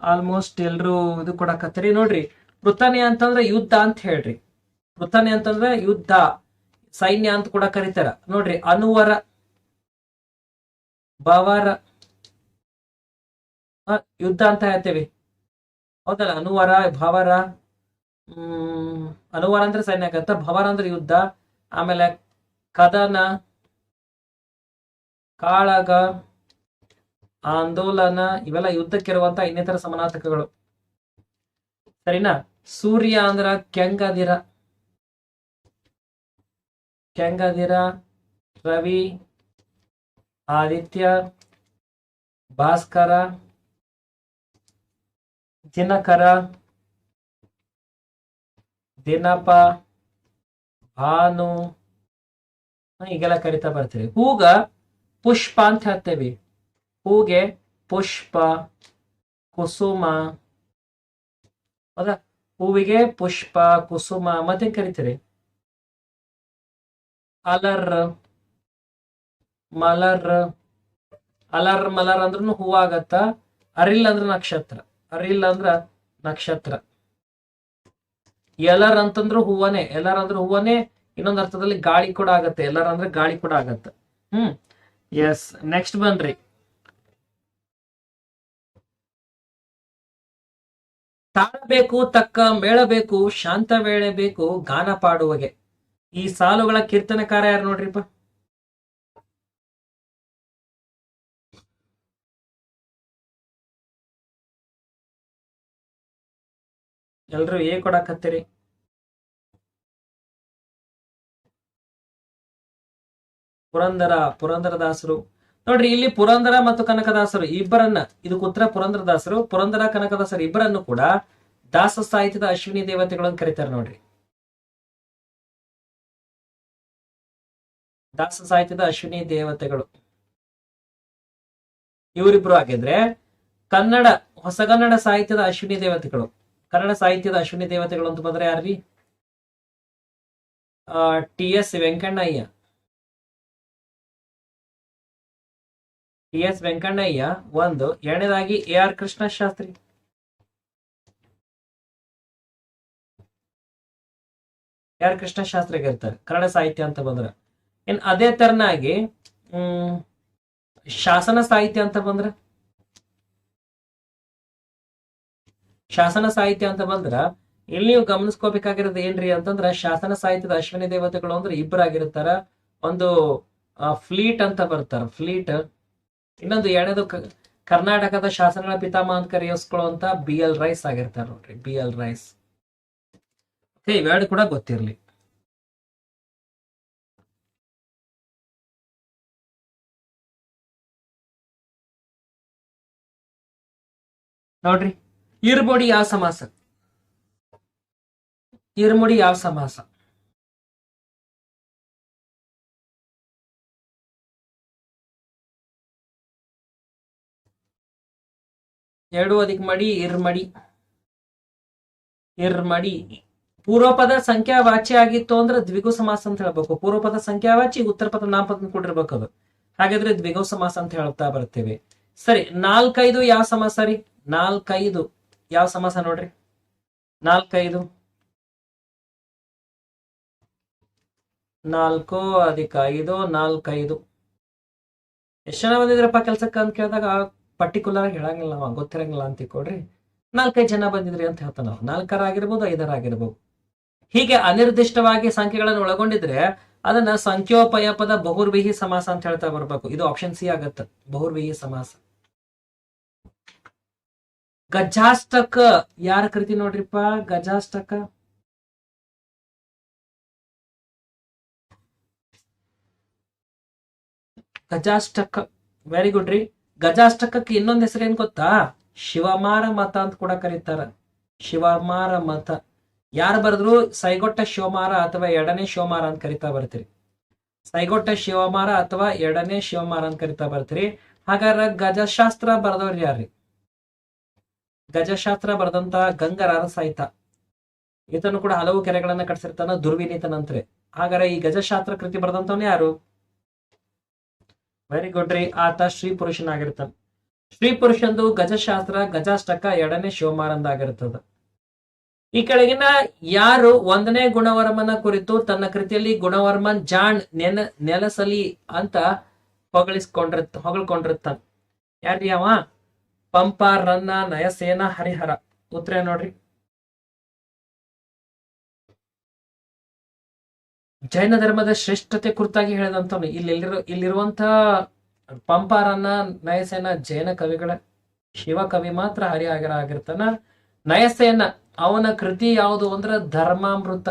A: ಆಲ್ಮೋಸ್ಟ್ ಎಲ್ರು ಇದು ಕೊಡಕತ್ತರಿ. ನೋಡ್ರಿ ಪೃಥನೆ ಅಂತಂದ್ರ ಯುದ್ಧ ಅಂತ ಹೇಳ್ರಿ. ಪೃಥನೆ ಅಂತಂದ್ರ ಯುದ್ಧ, ಸೈನ್ಯ ಅಂತ ಕೂಡ ಕರೀತಾರ. ನೋಡ್ರಿ, ಅನುವರ, ಬವರ ಯುದ್ಧ ಅಂತ ಹೇಳ್ತೇವಿ. ಹೌದಲ್ಲ, ಅನುವರ ಭವರ ಹ್ಮ್, ಅನುವರ ಅಂದ್ರೆ ಸೈನ್ಯ ಆಗತ್ತ ಭವರ ಅಂದ್ರೆ ಯುದ್ಧ, ಆಮೇಲೆ ಕದನ, ಕಾಳಗ ಆಂದೋಲನ ಇವೆಲ್ಲ ಯುದ್ಧಕ್ಕಿರುವಂತ ಇನ್ನಿತರ ಸಮಾನಾರ್ಥಕಗಳು ಸರಿನಾ? ಸೂರ್ಯ ಅಂದ್ರ ಕೆಂಗದಿರ. ಕೆಂಗದಿರ, ರವಿ, ಆದಿತ್ಯ, ಭಾಸ್ಕರ, ದಿನಕರ, ದಿನಪ, ಭಾನು ಹೀಗೆಲ್ಲ ಕರಿತಾ ಬರ್ತೀವಿ ಹೂಗ ಪುಷ್ಪ ಅಂತ ಹೇಳ್ತೇವಿ. ಹೂಗೆ ಪುಷ್ಪ, ಕುಸುಮ ಹೌದಾ ಹೂವಿಗೆ ಪುಷ್ಪ, ಕುಸುಮ ಮತ್ತೆ ಕರಿತೀರಿ? ಅಲರ್, ಮಲರ್ ಅಲರ್, ಮಲರ್ ಅಂದ್ರೂ ಹೂವಾಗತ್ತ ಅರಿಲ್ ಅಂದ್ರೆ ನಕ್ಷತ್ರ. ಅರಿಲ್ ಅಂದ್ರ ನಕ್ಷತ್ರ. ಎಲರ್ ಅಂತಂದ್ರು ಹೂವನೇ. ಎಲರ್ ಅಂದ್ರೆ ಹೂವನೇ, ಇನ್ನೊಂದು ಅರ್ಥದಲ್ಲಿ ಗಾಳಿ ಕೂಡ ಆಗತ್ತೆ. ಎಲ್ಲರ ಅಂದ್ರೆ ಗಾಳಿ ಕೂಡ ಆಗತ್ತೆ. ಹ್ಮ್? ಎಸ್ ನೆಕ್ಸ್ಟ್ ಬನ್ರಿ. ತಾಳಬೇಕು, ತಕ್ಕ ಮೇಳಬೇಕು, ಶಾಂತ ವೇಳೆ ಬೇಕು, ಗಾನ ಪಾಡುವಗೆ. ಈ ಸಾಲುಗಳ ಕೀರ್ತನಕಾರ ಯಾರು ನೋಡ್ರಿಪ್ಪ? ಎಲ್ರು ಏ ಕೊಡಕತ್ತೀರಿ? ಪುರಂದರ, ಪುರಂದರದಾಸರು. ನೋಡ್ರಿ, ಇಲ್ಲಿ ಪುರಂದರ ಮತ್ತು ಕನಕದಾಸರು ಇಬ್ಬರನ್ನ ಇದು ಉತ್ತರ ಪುರಂದರದಾಸರು, ಪುರಂದರ, ಕನಕದಾಸರು ಇಬ್ಬರನ್ನು ಕೂಡ ದಾಸ ಸಾಹಿತ್ಯದ ಅಶ್ವಿನಿ ದೇವತೆಗಳನ್ನು ಕರೀತಾರೆ ನೋಡ್ರಿ. ದಾಸ ಸಾಹಿತ್ಯದ ಅಶ್ವಿನಿ ದೇವತೆಗಳು. ಇವರಿಬ್ರು ಆಗಿದ್ರೆ ಕನ್ನಡ ಹೊಸಗನ್ನಡ ಸಾಹಿತ್ಯದ ಅಶ್ವಿನಿ ದೇವತೆಗಳು. ಕನ್ನಡ ಸಾಹಿತ್ಯದ ಅಶ್ವಿನಿ ದೇವತೆಗಳು ಅಂತ ಬಂದ್ರೆ ಯಾರ್ರಿ? T S Venkannaiah. T S Venkannaiah ಒಂದು, ಎರಡನೇದಾಗಿ A R Krishna Shastri A R Krishna ಶಾಸ್ತ್ರಿಗೆ ಇರ್ತಾರೆ ಕನ್ನಡ ಸಾಹಿತ್ಯ ಅಂತ ಬಂದ್ರೆ. ಇನ್ ಅದೇ ತರನಾಗಿ, ಹ್ಮ್, ಶಾಸನ ಸಾಹಿತ್ಯ ಅಂತ ಬಂದ್ರೆ. ಶಾಸನ ಸಾಹಿತ್ಯ ಅಂತ ಬಂದ್ರ, ಇಲ್ಲಿ ನೀವು ಗಮನಿಸ್ಕೋಬೇಕಾಗಿರೋದು ಏನ್ರಿ ಅಂತಂದ್ರ, ಶಾಸನ ಸಾಹಿತ್ಯದ ಅಶ್ವಿನಿ ದೇವತೆಗಳು ಅಂದ್ರೆ ಇಬ್ಬರಾಗಿರ್ತಾರ ಒಂದು ಫ್ಲೀಟ್ ಅಂತ ಬರ್ತಾರ, ಫ್ಲೀಟ್. ಇನ್ನೊಂದು ಎರಡನೇದು ಕರ್ನಾಟಕದ ಶಾಸನಗಳ ಪಿತಾಮಹ ಅಂತ ಕರೆಯಿಸ್ಕೊಳ್ಳುವಂತ ಬಿ ಎಲ್ ರೈಸ್ ಆಗಿರ್ತಾರೆ ನೋಡ್ರಿ ಬಿ ಎಲ್ ರೈಸ್. ಇವೆರಡು ಕೂಡ ಗೊತ್ತಿರಲಿ. ನೋಡ್ರಿ ಇರ್ಬೋಡಿ ಯಾವ ಸಮಾಸ? ಇರ್ಮುಡಿ ಯಾವ ಸಮಾಸ? ಎರಡು ಅದಕ್ಕೆ ಮಡಿ ಇರ್ಮಡಿ ಇರ್ಮಡಿ ಪೂರ್ವಪದ ಸಂಖ್ಯಾವಾಚಿ ಆಗಿತ್ತು ಅಂದ್ರೆ ದ್ವಿಗು ಸಮಾಸ ಅಂತ ಹೇಳ್ಬೇಕು. ಪೂರ್ವಪದ ಸಂಖ್ಯಾವಾಚಿ ಉತ್ತರ ಪದ ನಾಮಪದ ಕೊಟ್ಟಿರ್ಬೇಕು ಅದು. ಹಾಗಾದ್ರೆ ದ್ವಿಗು ಸಮಾಸ ಅಂತ ಹೇಳ್ತಾ ಬರ್ತೇವೆ ಸರಿ, ನಾಲ್ಕೈದು ಯಾವ ಸಮಾಸ ರೀ? ನಾಲ್ಕೈದು. ಯಾವ ಸಮಾಸ ನೋಡ್ರಿ? ನಾಲ್ಕೈದು. ನಾಲ್ಕು ಅದಕ್ಕೆ ಐದು, ನಾಲ್ಕೈದು. ಎಷ್ಟು ಜನ ಬಂದಿದ್ರಪ್ಪ ಕೆಲ್ಸಕ್ಕೆ ಅಂತ ಕೇಳಿದಾಗ? ಪರ್ಟಿಕ್ಯುಲರ್ ಹೇಳಂಗಿಲ್ಲ ನಾವು, ಗೊತ್ತಿರಂಗಿಲ್ಲ ಅಂತ ಕೊಡ್ರಿ ನಾಲ್ಕೈದು ಜನ ಬಂದಿದ್ರಿ ಅಂತ ಹೇಳ್ತಾನ ನಾವು. ನಾಲ್ಕರ ಆಗಿರ್ಬೋದು ಐದರ ಆಗಿರ್ಬೋದು ಹೀಗೆ ಅನಿರ್ದಿಷ್ಟವಾಗಿ ಸಂಖ್ಯೆಗಳನ್ನು ಒಳಗೊಂಡಿದ್ರೆ ಅದನ್ನ ಸಂಖ್ಯೋಪಯ ಪದ ಬಹುರ್ವಿಹಿ ಸಮಾಸ ಅಂತ ಹೇಳ್ತಾ ಬರ್ಬೇಕು. ಇದು ಆಪ್ಷನ್ ಸಿ ಆಗತ್ತ. ಬಹುರ್ವಿಹಿ ಸಮಾಸ. ಗಜಾಷ್ಟಕ ಯಾರ ಕೃತಿ ನೋಡ್ರಿಪ್ಪ? ಗಜಾಷ್ಟಕ. ಗಜಾಷ್ಟಕ. ವೆರಿ ಗುಡ್ ರೀ. ಗಜಾಷ್ಟಕಕ್ಕೆ ಇನ್ನೊಂದು ಹೆಸರು ಏನ್ ಗೊತ್ತಾ? ಶಿವಮಾರ ಮತ ಅಂತ ಕೂಡ ಕರೀತಾರ. ಶಿವಮಾರ ಮತ. ಯಾರು ಬರೆದ್ರು ಸೈಗೊಟ್ಟ ಶಿವಮಾರ ಅಥವಾ ಎರಡನೇ ಶಿವಮಾರ ಅಂತ ಕರಿತಾ ಬರ್ತೀರಿ. ಸೈಗೊಟ್ಟ ಶಿವಮಾರ ಅಥವಾ ಎರಡನೇ ಶಿವಮಾರ ಅಂತ ಕರಿತಾ ಬರ್ತೀರಿ. ಹಾಗಾದ್ರೆ ಗಜಶಾಸ್ತ್ರ ಬರೆದವ್ರು ಯಾರ್ರಿ? ಗಜಶಾಸ್ತ್ರ ಬರೆದಂತ ಗಂಗರ ಸಹಿತ. ಈತನು ಕೂಡ ಹಲವು ಕೆರೆಗಳನ್ನ ಕಟ್ಸಿರ್ತಾನ ದುರ್ವಿನೀತನಂತ್ರೆ. ಹಾಗಾದ್ರೆ ಈ ಗಜಶಾಸ್ತ್ರ ಕೃತಿ ಬರೆದಂತವನು ಯಾರು? ವೆರಿ ಗುಡ್ ರೀ. ಆತ ಶ್ರೀ ಪುರುಷನಾಗಿರ್ತಾನ ಶ್ರೀ ಪುರುಷಂದು ಗಜಶಾಸ್ತ್ರ, ಗಜಾಷ್ಟಕ ಎರಡನೇ ಶಿವಮಾರಂದಾಗಿರ್ತದ ಈ ಕೆಳಗಿನ ಯಾರು ಒಂದನೇ ಗುಣವರ್ಮನ ಕುರಿತು ತನ್ನ ಕೃತಿಯಲ್ಲಿ ಗುಣವರ್ಮನ್ ಜಾಣ್ ನೆನ, ನೆಲಸಲಿ ಅಂತ ಹೊಗಳಿಸ್ಕೊಂಡಿರ್ತ, ಹೊಗಳ್ಕೊಂಡಿರ್ತಾನ. ಯಾರ್ರಿ ಅವ? ಪಂಪ, ರನ್ನ, ನಯಸೇನ, ಹರಿಹರ. ಉತ್ತರ ನೋಡ್ರಿ. ಜೈನ ಧರ್ಮದ ಶ್ರೇಷ್ಠತೆ ಕುರಿತಾಗಿ ಹೇಳಿದಂತವನು ಇಲ್ಲಿರೋ ಇಲ್ಲಿರುವಂತ ಪಂಪಾರನ್ನ, ನಯಸೇನ, ಜೈನ ಕವಿಗಳ, ಶಿವ ಕವಿ ಮಾತ್ರ ಹರಿಹರ ಆಗಿರ್ತಾನ. ನಯಸೇನ, ಅವನ ಕೃತಿ ಯಾವುದು ಅಂದ್ರೆ ಧರ್ಮಾಮೃತ.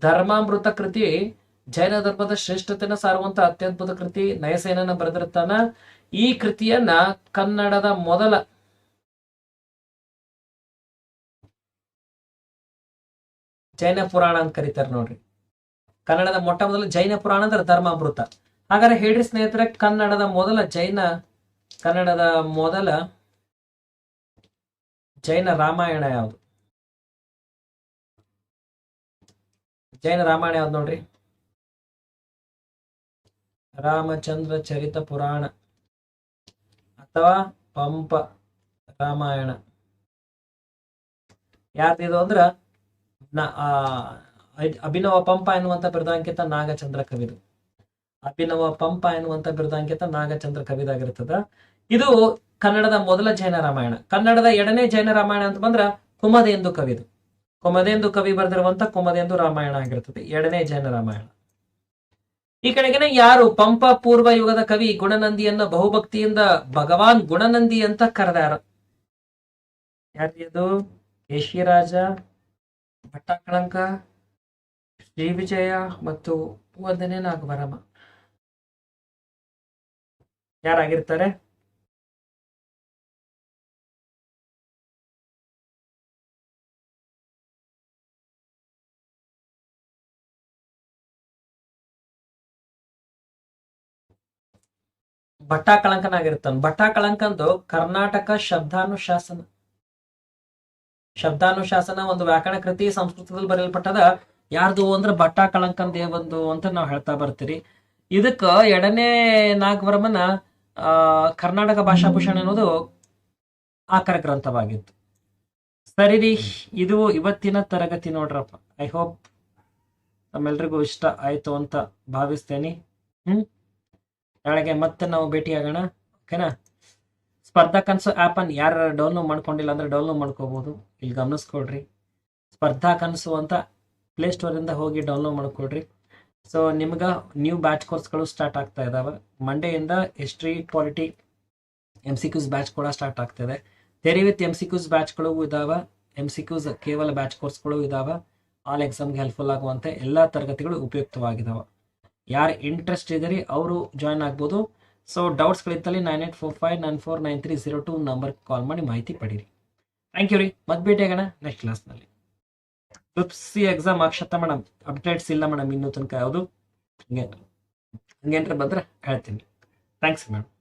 A: ಧರ್ಮಾಮೃತ ಕೃತಿ ಜೈನ ಧರ್ಮದ ಶ್ರೇಷ್ಠತೆನ ಸಾರುವಂತ ಅತ್ಯದ್ಭುತ ಕೃತಿ. ನಯಸೇನನ ಬರೆದಿರ್ತಾನ. ಈ ಕೃತಿಯನ್ನ ಕನ್ನಡದ ಮೊದಲ ಜೈನ ಪುರಾಣ ಅಂತ ಕರೀತಾರೆ ನೋಡ್ರಿ. ಕನ್ನಡದ ಮೊಟ್ಟ ಮೊದಲ ಜೈನ ಪುರಾಣ ಅಂದ್ರೆ ಧರ್ಮಾಮೃತ. ಹಾಗಾದ್ರೆ ಹೇಳ್ರಿ ಸ್ನೇಹಿತರೆ, ಕನ್ನಡದ ಮೊದಲ ಜೈನ, ಕನ್ನಡದ ಮೊದಲ ಜೈನ ರಾಮಾಯಣ ಯಾವುದು? ಜೈನ ರಾಮಾಯಣ ಯಾವ್ದು ನೋಡ್ರಿ? ರಾಮಚಂದ್ರ ಚರಿತ ಪುರಾಣ ಅಥವಾ ಪಂಪ ರಾಮಾಯಣ. ಯಾರ್ದಿದು ಅಂದ್ರ ಅಭಿನವ ಪಂಪ ಎನ್ನುವಂತ ಬಿರುದಾಂಕಿತ ನಾಗಚಂದ್ರ ಕವಿದು. ಅಭಿನವ ಪಂಪ ಎನ್ನುವಂತ ಬಿರುದಾಂಕಿತ ನಾಗಚಂದ್ರ ಕವಿದಾಗಿರ್ತದ. ಇದು ಕನ್ನಡದ ಮೊದಲ ಜೈನ ರಾಮಾಯಣ. ಕನ್ನಡದ ಎರಡನೇ ಜೈನ ರಾಮಾಯಣ ಅಂತ ಬಂದ್ರ ಕುಮದೆಂದು ಕವಿದು. ಕುಮದೆಂದು ಕವಿ ಬರೆದಿರುವಂತ ಕುಮದೆಂದು ರಾಮಾಯಣ ಆಗಿರ್ತದೆ. ಎರಡನೇ ಜೈನ ರಾಮಾಯಣ. ಈ ಕಡೆಗೆನೆ ಯಾರು ಪಂಪ ಪೂರ್ವ ಯುಗದ ಕವಿ ಗುಣನಂದಿಯನ್ನ ಬಹುಭಕ್ತಿಯಿಂದ ಭಗವಾನ್ ಗುಣನಂದಿ ಅಂತ ಕರೆದಾರ. ಯಾರ್ದು ಕೇಶಿರಾಜ ಭಟ್ಟಾಕಳಂಕ ಶ್ರೀ ವಿಜಯ ಮತ್ತು ಮೂವತ್ತನೇ ನಾಗವರಮ. ಯಾರಾಗಿರ್ತಾರೆ? ಭಟ್ಟ ಕಳಂಕನಾಗಿರ್ತಾನ ಭಟ್ಟ ಕಳಂಕಂದು ಕರ್ನಾಟಕ ಶಬ್ದಾನುಶಾಸನ. ಶಬ್ದಾನುಶಾಸನ ಒಂದು ವ್ಯಾಕರಣ ಕೃತಿ ಸಂಸ್ಕೃತದಲ್ಲಿ ಬರೆಯಲ್ಪಟ್ಟದ ಯಾರ್ದು ಅಂದ್ರೆ ಭಟ್ಟಾಕಳಂಕನ್ ದೇವಂದು ಅಂತ ನಾವು ಹೇಳ್ತಾ ಬರ್ತೀರಿ. ಇದಕ್ಕ ಎರಡನೇ ನಾಗವರ್ಮನ ಕರ್ನಾಟಕ ಭಾಷಾಭೂಷಣ ಅನ್ನೋದು ಆಕರ ಗ್ರಂಥವಾಗಿತ್ತು. ಸರಿ ರೀ, ಇದು ಇವತ್ತಿನ ತರಗತಿ ನೋಡ್ರಪ್ಪ. ಐ ಹೋಪ್ ನಮ್ಮೆಲ್ರಿಗೂ ಇಷ್ಟ ಆಯ್ತು ಅಂತ ಭಾವಿಸ್ತೇನೆ. ಹ್ಮ್? ನಾಳೆಗೆ ಮತ್ತೆ ನಾವು ಭೇಟಿಯಾಗೋಣ. ಓಕೆನಾ ಸ್ಪರ್ಧಾ ಕನಸು ಆ್ಯಪ್ ಯಾರು ಡೌನ್ಲೋಡ್ ಮಾಡ್ಕೊಂಡಿಲ್ಲ ಅಂದ್ರೆ ಡೌನ್ಲೋಡ್ ಮಾಡ್ಕೋಬಹುದು ಇಲ್ಲಿ ಗಮನಿಸ್ಕೊಡ್ರಿ ಸ್ಪರ್ಧಾ ಕನಸು ಅಂತ ಪ್ಲೇಸ್ಟೋರಿಂದ ಹೋಗಿ ಡೌನ್ಲೋಡ್ ಮಾಡಿಕೊಡ್ರಿ ಸೊ ನಿಮ್ಗೆ ನ್ಯೂ ಬ್ಯಾಚ್ ಕೋರ್ಸ್ಗಳು ಸ್ಟಾರ್ಟ್ ಆಗ್ತಾ ಇದಾವೆ. ಮಂಡೆಯಿಂದ history polity M C Qs batch ಕೂಡ ಸ್ಟಾರ್ಟ್ ಆಗ್ತಿದೆ theory with M C Qs ಬ್ಯಾಚ್ಗಳು ಇದಾವೆ. ಎಂ ಸಿ ಕ್ಯೂಸ್ ಕೇವಲ ಬ್ಯಾಚ್ ಕೋರ್ಸ್ಗಳು ಇದಾವೆ. ಆಲ್ ಎಕ್ಸಾಮ್ಗೆ ಹೆಲ್ಪ್ಫುಲ್ ಆಗುವಂತೆ ಎಲ್ಲ ತರಗತಿಗಳು ಉಪಯುಕ್ತವಾಗಿದ್ದಾವೆ ಯಾರು ಇಂಟ್ರೆಸ್ಟ್ ಇದ್ದೀರಿ, ಅವರು ಜಾಯ್ನ್ ಆಗ್ಬೋದು. So ಡೌಟ್ಸ್ಗಳಿದ್ದಲ್ಲಿ nine eight four five nine four nine three zero two ನಂಬರ್ಗೆ ಕಾಲ್ ಮಾಡಿ ಮಾಹಿತಿ ಪಡೀರಿ. ಥ್ಯಾಂಕ್ ಯು ರೀ. ಮತ್ತೆ ಭೇಟಿ ಆಗೋಣ ನೆಕ್ಸ್ಟ್ ಕ್ಲಾಸ್ನಲ್ಲಿ C exam Akshata madam updates ಇಲ್ಲ ಮೇಡಮ್ ಇನ್ನೂ ತನಕ ಯಾವುದು? ಹಂಗೆ. ಹಂಗೇನ್ರ ಬಂದ್ರೆ ಹೇಳ್ತೀನಿ. Thanks madam